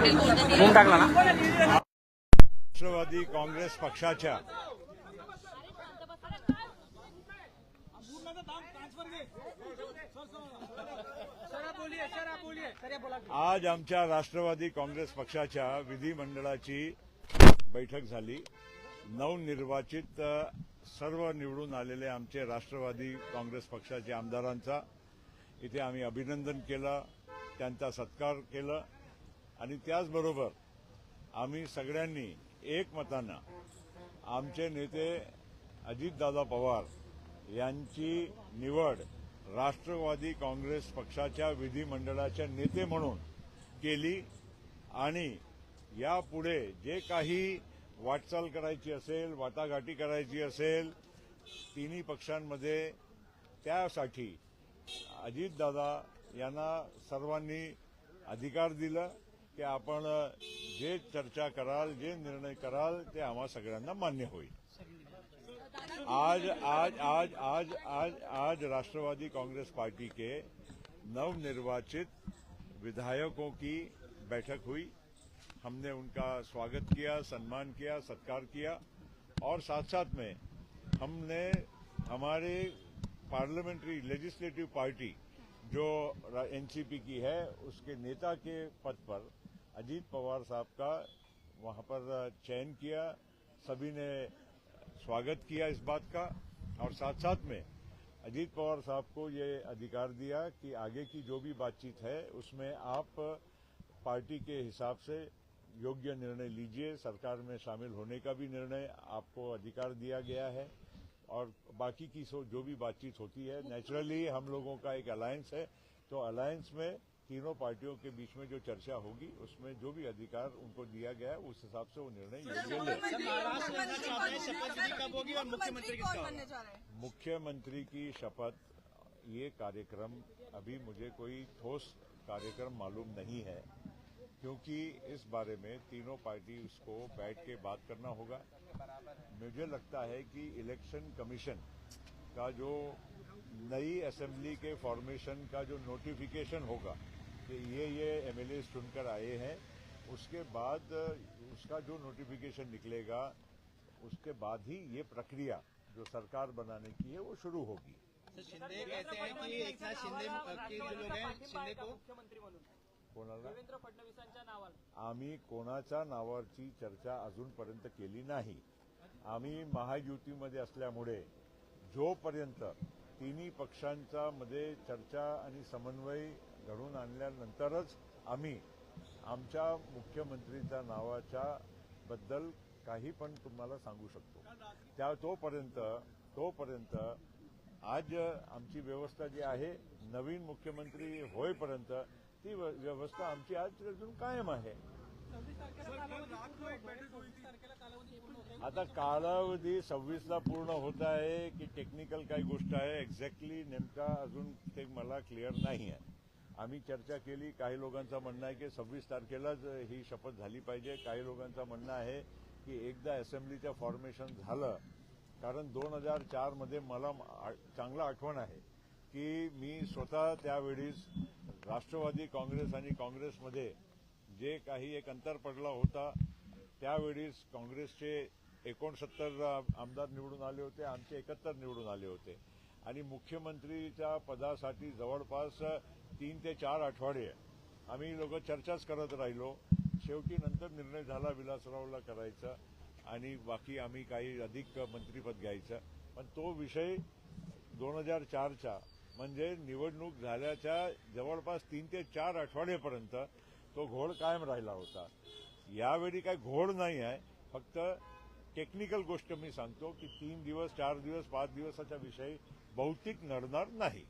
टाकला ना? राष्ट्रवादी काँग्रेस पक्षाच्या आज आमच्या राष्ट्रवादी काँग्रेस पक्षाच्या विधिमंडळाची बैठक झाली. नवनिर्वाचित सर्व निवडून आलेले आमचे राष्ट्रवादी काँग्रेस पक्षाचे आमदारांचा इथे आम्ही अभिनंदन केलं त्यांचा सत्कार केलं. आणि त्याचबरोबर आम्ही सगळ्यांनी एकमतानं आमचे नेते अजितदादा पवार यांची निवड राष्ट्रवादी काँग्रेस पक्षाच्या विधिमंडळाचे नेते म्हणून केली आणि यापुढे जे काही वाटचाल करायची असेल वाटाघाटी करायची असेल तिन्ही पक्षांमध्ये त्यासाठी अजितदादा यांना सर्वांनी अधिकार दिला. की आपण जे चर्चा कराल जे निर्णय कराल ते आम्हा सगळ्यांना मान्य होईल आज आज आज आज आज आज राष्ट्रवादी कांग्रेस पार्टी के नवनिर्वाचित विधायकों की बैठक हुई हमने उनका स्वागत किया सम्मान किया सत्कार किया और साथ साथ में हमने हमारे पार्लियामेंट्री लेजिस्लेटिव पार्टी जो एनसीपी की है उसके नेता के पद पर अजीत पवार साहब का वहाँ पर चयन किया। सभी ने स्वागत किया इस बात का। और साथ साथ में अजीत पवार साहब को ये अधिकार दिया कि आगे की जो भी बातचीत है, उसमें आप पार्टी के हिसाब से योग्य निर्णय लीजिए। सरकार में शामिल होने का भी निर्णय आपको अधिकार दिया गया है। और बाकी की जो भी बातचीत होती है नेचुरली हम लोगों का एक अलायंस है। तो अलायंस में तीनों पार्टियों के बीच में जो चर्चा होगी उसमें जो भी अधिकार उनको दिया गया है उस हिसाब से वो निर्णय योग्य ले महाराष्ट्र बनना चाहते हैं शपथ विधि कब होगी और मुख्यमंत्री मुख्यमंत्री की शपथ ये कार्यक्रम अभी मुझे कोई ठोस कार्यक्रम मालूम नहीं है क्योंकि इस बारे में तीनों पार्टी उसको बैठ के बात करना होगा। मुझे लगता है कि इलेक्शन कमीशन का जो नई असेंबली के फॉर्मेशन का जो नोटिफिकेशन होगा कि ये ये एमएलए चुनकर आए हैं उसके बाद उसका जो नोटिफिकेशन निकलेगा उसके बाद ही ये प्रक्रिया जो सरकार बनाने की है वो शुरू होगी। शिंदे कहते हैं कि एक नाथ शिंदे के जो लोग हैं शिंदे को कोणाला? देवेंद्र फडणवीसांच्या नावाला आम्ही कोणाच्या नावाची चर्चा अजूनपर्यंत केली नाही. आम्ही महायुतीमध्ये असल्यामुळे जोपर्यंत तिन्ही पक्षांच्या मध्ये चर्चा आणि समन्वय घडून आणल्यानंतरच आम्ही आमच्या मुख्यमंत्रीच्या नावाच्या बद्दल काही पण तुम्हाला सांगू शकतो. त्या तोपर्यंत तोपर्यंत आज आमची व्यवस्था जी आहे नवीन मुख्यमंत्री होईपर्यंत ती व्यवस्था आमची आज अजून कायम आहे. आता कालावधी सव्वीसला पूर्ण होत आहे की टेक्निकल काही गोष्ट आहे एक्झॅक्टली नेमका अजून ते मला क्लिअर नाही आहे. आम्ही चर्चा केली. काही लोकांचं म्हणणं आहे की सव्वीस तारखेलाच ही शपथ झाली पाहिजे. काही लोकांचं म्हणणं आहे की एकदा असेंब्लीचं फॉर्मेशन झालं कारण दोन हजार चारमध्ये मला आ- चांगलं आठवण आहे की मी स्वतः त्यावेळीस राष्ट्रवादी काँग्रेस आणि काँग्रेसमध्ये जे काही एक अंतर पडला होता त्यावेळीस काँग्रेसचे एकोणसत्तर आमदार निवडून आले होते आमचे एकाहत्तर निवडून आले होते. आणि मुख्यमंत्रीच्या पदासाठी जवळपास तीन ते चार आठवडे आम्ही लोक चर्चाच करत राहिलो. शेवटी नंतर निर्णय झाला विलासरावला करायचा आणि बाकी आम्ही काही अधिक मंत्रीपद घ्यायचं. पण तो विषय दोन हजार चारच्या म्हणजे निवडणूक झाल्याच्या जवळपास तीन ते चार आठवड्यापर्यंत तो घोळ कायम राहिला होता. यावेळी काही घोळ नाही आहे. फक्त टेक्निकल गोष्ट मी सांगतो की तीन दिवस चार दिवस पाच दिवसाचा विषय बहुतेक नडणार नाही.